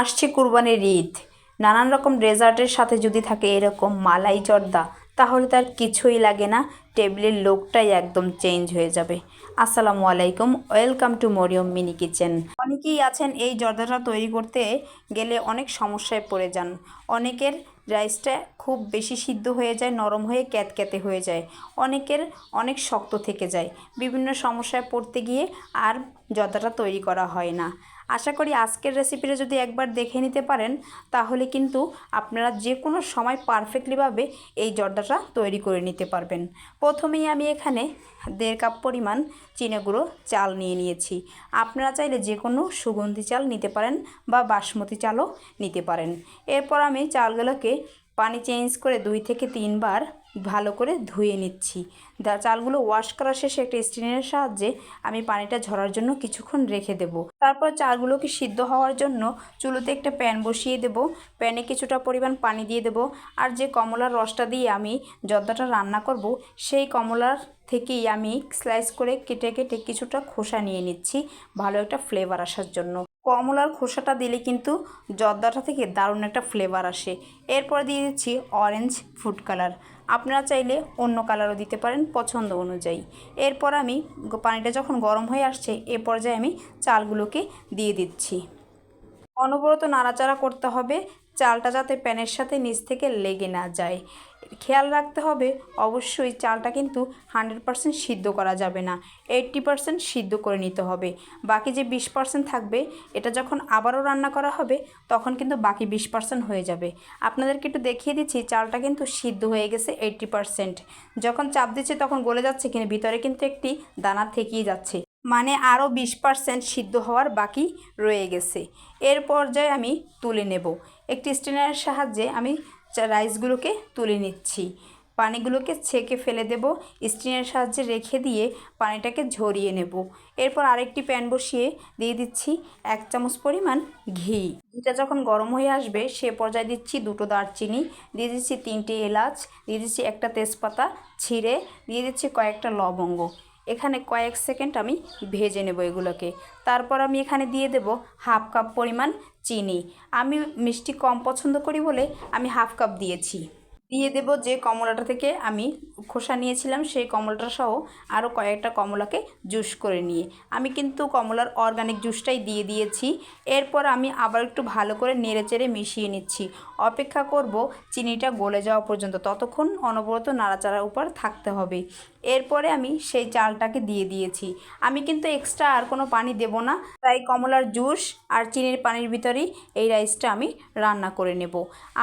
আসছে কুরবানির ঈদ। নানান রকম ডেজার্টের সাথে যদি থাকে এরকম মালাই জর্দা তাহলে তার কিছুই লাগে না, টেবিলের লোকটাই একদম চেঞ্জ হয়ে যাবে। আসসালামু আলাইকুম, welcome to Mariyam mini kitchen. অনেকেই আছেন এই জর্দাটা তৈরি করতে গেলে অনেক সমস্যায় পড়ে যান। অনেকের রাইসটা খুব বেশি সিদ্ধ হয়ে যায়, নরম হয়ে ক্যাতক্যাতে হয়ে যায়। অনেকের অনেক শক্ত থেকে যায়। বিভিন্ন সমস্যায় পড়তে গিয়ে আর জর্দাটা তৈরি করা হয় না। আশা করি আজকের রেসিপিটা যদি একবার দেখে নিতে পারেন, তাহলে কিন্তু আপনারা যে কোনো সময় পারফেক্টলিভাবে এই জর্দাটা তৈরি করে নিতে পারবেন। প্রথমেই আমি এখানে দেড় কাপ পরিমাণ চিনেগুঁড়ো চাল নিয়ে নিয়েছি। আপনারা চাইলে যে কোনো সুগন্ধি চাল নিতে পারেন বা বাসমতি চালও নিতে পারেন। এরপর আমি চালগুলোকে পানি চেঞ্জ করে দুই থেকে তিনবার ভালো করে ধুয়ে নিচ্ছি। চালগুলো ওয়াশ করা শেষে একটা স্টিনের সাহায্যে আমি পানিটা ঝরার জন্য কিছুক্ষণ রেখে দেব। তারপর চালগুলোকে সিদ্ধ হওয়ার জন্য চুলোতে একটা প্যান বসিয়ে দেব। প্যানে কিছুটা পরিমাণ পানি দিয়ে দেব। আর যে কমলার রসটা দিয়ে আমি জর্দাটা রান্না করব, সেই কমলার থেকেই আমি স্লাইস করে কেটে কেটে কিছুটা খোসা নিয়ে নিচ্ছি। ভালো একটা ফ্লেভার আসার জন্য। কমলার খোসাটা দিলে কিন্তু জর্দাটা থেকে দারুণ একটা ফ্লেভার আসে। এরপর দিয়ে দিচ্ছি অরেঞ্জ ফুড কালার আপনারা চাইলে অন্য কালারও দিতে পারেন পছন্দ অনুযায়ী। এরপর আমি পানিটা যখন গরম হয়ে আসছে, এ পর্যায়ে আমি চালগুলোকে দিয়ে দিচ্ছি। অনবরত নাড়াচাড়া করতে হবে, চালটা যাতে প্যানের সাথে নিচ থেকে লেগে না যায়। খেয়াল রাখতে হবে, অবশ্যই চালটা কিন্তু হান্ড্রেড পারসেন্ট সিদ্ধ করা যাবে না, এইট্টি পারসেন্ট সিদ্ধ করে নিতে হবে। বাকি যে বিশ পারসেন্ট থাকবে, এটা যখন আবারও রান্না করা হবে, তখন কিন্তু বাকি বিশ পারসেন্ট হয়ে যাবে। আপনাদেরকে একটু দেখিয়ে দিচ্ছি, চালটা কিন্তু সিদ্ধ হয়ে গেছে এইট্টি পারসেন্ট। যখন চাপ দিচ্ছে, তখন গলে যাচ্ছে কিন্তু ভিতরে কিন্তু একটি দানা থেকেই যাচ্ছে। মানে আরও বিশ পারসেন্ট সিদ্ধ হওয়ার বাকি রয়ে গেছে। এর পর্যায়ে আমি তুলে নেব। একটি স্টেনারের সাহায্যে আমি রাইসগুলোকে তুলে নিচ্ছি। পানিগুলোকে ছেঁকে ফেলে দেব। স্টিনের সাহায্যে রেখে দিয়ে পানিটাকে ঝরিয়ে নেব। এরপর আরেকটি প্যান বসিয়ে দিয়ে দিচ্ছি এক চামচ পরিমাণ ঘি। ঘিটা যখন গরম হয়ে আসবে, সে পর্যায়ে দিচ্ছি দুটো দারচিনি, দিয়ে দিচ্ছি তিনটে এলাচ, দিয়ে দিচ্ছি একটা তেজপাতা ছিঁড়ে, দিয়ে দিচ্ছি কয়েকটা লবঙ্গ। এখানে কয়েক সেকেন্ড আমি ভেজে নেব এগুলোকে। তারপর আমি এখানে দিয়ে দেব হাফ কাপ পরিমাণ চিনি। আমি মিষ্টি কম পছন্দ করি বলে আমি হাফ কাপ দিয়েছি। দিয়ে দেব যে কমলাটা থেকে আমি খোসা নিয়েছিলাম, সেই কমলাটা সহ আরও কয়েকটা কমলাকে জুস করে নিয়ে। আমি কিন্তু কমলার অর্গানিক জুসটাই দিয়ে দিয়েছি। এরপর আমি আবার একটু ভালো করে নেড়ে চেড়ে মিশিয়ে নিচ্ছি। অপেক্ষা করব চিনিটা গলে যাওয়া পর্যন্ত। ততক্ষণ অনবরত নাড়াচাড়ার উপর থাকতে হবে। এরপরে আমি সেই চালটাকে দিয়ে দিয়েছি। আমি কিন্তু এক্সট্রা আর কোনো পানি দেব না। তাই কমলার জুস আর চিনির পানির ভিতরেই এই রাইসটা আমি রান্না করে নেব।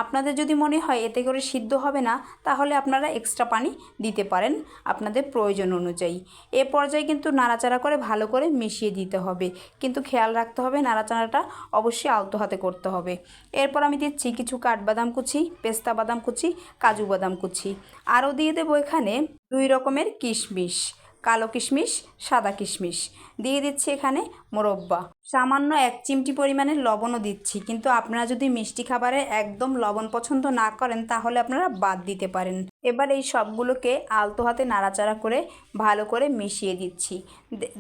আপনাদের যদি মনে হয় এতে করে সিদ্ধ হবে না, তাহলে আপনারা এক্সট্রা পানি দিতে পারেন আপনাদের প্রয়োজন অনুযায়ী। এ পর্যায়ে কিন্তু নাড়াচাড়া করে ভালো করে মিশিয়ে দিতে হবে। কিন্তু খেয়াল রাখতে হবে নাড়াচাড়াটা অবশ্যই আলতো হাতে করতে হবে। এরপর আমি দিচ্ছি কিছু কাঠবাদাম কুচি, পেস্তা বাদাম কুচি, কাজু বাদাম কুচি। আরও দিয়ে দেবো এখানে দুই রকমের কিশমিশ। কালো কিশমিশ, সাদা কিশমিশ। দিয়ে দিচ্ছি এখানে মোরব্বা। সামান্য এক চিমটি পরিমাণে লবণও দিচ্ছি, কিন্তু আপনারা যদি মিষ্টি খাবারে একদম লবণ পছন্দ না করেন, তাহলে আপনারা বাদ দিতে পারেন। এবার এই সবগুলোকে আলতো হাতে নাড়াচাড়া করে ভালো করে মিশিয়ে দিচ্ছি।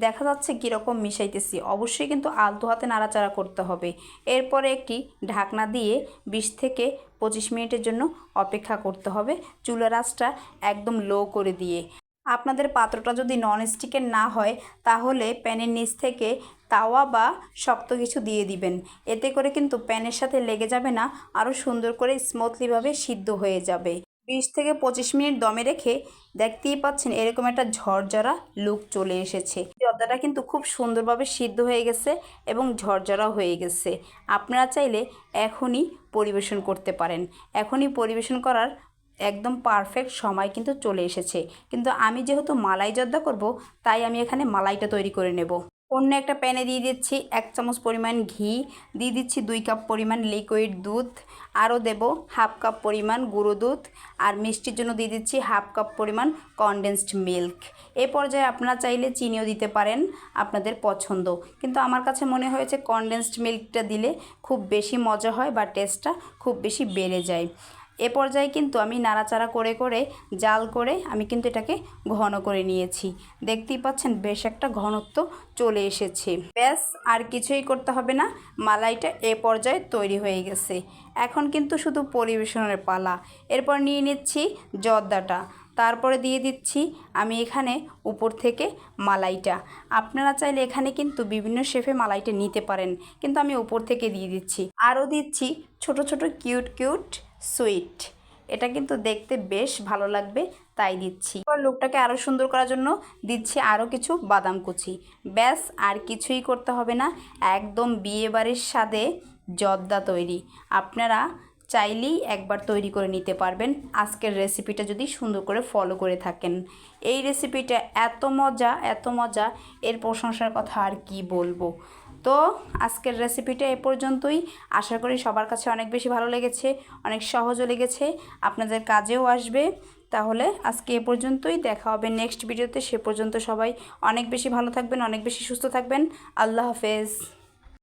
দেখা যাচ্ছে কীরকম মিশাইতেছি। অবশ্যই কিন্তু আলতো হাতে নাড়াচাড়া করতে হবে। এরপরে একটি ঢাকনা দিয়ে বিশ থেকে পঁচিশ মিনিটের জন্য অপেক্ষা করতে হবে। চুলা আঁচটা একদম লো করে দিয়ে। আপনাদের পাত্রটা যদি নন স্টিকের না হয়, তাহলে প্যানের নিচ থেকে তাওয়া বা শক্ত কিছু দিয়ে দিবেন। এতে করে কিন্তু প্যানের সাথে লেগে যাবে না, আরও সুন্দর করে স্মুথলিভাবে সিদ্ধ হয়ে যাবে। বিশ থেকে পঁচিশ মিনিট দমে রেখে দেখতেই পাচ্ছেন এরকম একটা ঝরঝরা লুক চলে এসেছে। জর্দাটা কিন্তু খুব সুন্দরভাবে সিদ্ধ হয়ে গেছে এবং ঝরঝরা হয়ে গেছে। আপনারা চাইলে এখনই পরিবেশন করতে পারেন। এখনই পরিবেশন করার একদম পারফেক্ট সময় কিন্তু চলে এসেছে। কিন্তু আমি যেহেতু মালাই জর্দা করব, তাই আমি এখানে মালাইটা তৈরি করে নেব। অন্য একটা প্যানে দিয়ে দিচ্ছি এক চামচ পরিমাণ ঘি, দিয়ে দিচ্ছি দুই কাপ পরিমাণ লিকুইড দুধ, আরও দেব হাফ কাপ পরিমাণ গুঁড়ো দুধ, আর মিষ্টির জন্য দিয়ে দিচ্ছি হাফ কাপ পরিমাণ কনডেন্সড মিল্ক এ পর্যায়ে আপনারা চাইলে চিনিও দিতে পারেন আপনাদের পছন্দ। কিন্তু আমার কাছে মনে হয়েছে কনডেন্সড মিল্কটা দিলে খুব বেশি মজা হয় বা টেস্টটা খুব বেশি বেড়ে যায়। এ পর্যায়ে কিন্তু আমি নাড়াচাড়া করে করে, জাল করে আমি কিন্তু এটাকে ঘন করে নিয়েছি। দেখতেই পাচ্ছেন বেশ একটা ঘনত্ব চলে এসেছে। ব্যাস, আর কিছুই করতে হবে না। মালাইটা এ পর্যায়ে তৈরি হয়ে গেছে। এখন কিন্তু শুধু পরিবেশনের পালা। এরপর নিয়ে নিচ্ছি জর্দাটা। তারপরে দিয়ে দিচ্ছি আমি এখানে উপর থেকে মালাইটা। আপনারা চাইলে এখানে কিন্তু বিভিন্ন শেফে মালাইটা নিতে পারেন, কিন্তু আমি উপর থেকে দিয়ে দিচ্ছি। আরও দিচ্ছি ছোট ছোট, কিউট কিউট সুইট। এটা কিন্তু দেখতে বেশ ভালো লাগবে, তাই দিচ্ছি। এবার লুকটাকে আরও সুন্দর করার জন্য দিচ্ছি আরও কিছু বাদাম কুচি। ব্যাস, আর কিছুই করতে হবে না। একদম বিয়েবাড়ির স্বাদে জর্দা তৈরি। আপনারা চাইলেই একবার তৈরি করে নিতে পারবেন। আজকের রেসিপিটা যদি সুন্দর করে ফলো করে থাকেন। এই রেসিপিটা এত মজা এত মজা। এর প্রশংসার কথা আর কি বলব? তো আজকের রেসিপিটা এ পর্যন্তই। আশা করি সবার কাছে অনেক বেশি ভালো লেগেছে, অনেক সহজও লেগেছে, আপনাদের কাজেও আসবে। তাহলে আজকে এ পর্যন্তই, দেখা হবে নেক্সট ভিডিওতে সে পর্যন্ত সবাই অনেক বেশি ভালো থাকবেন, অনেক বেশি সুস্থ থাকবেন। আল্লাহ হাফেজ।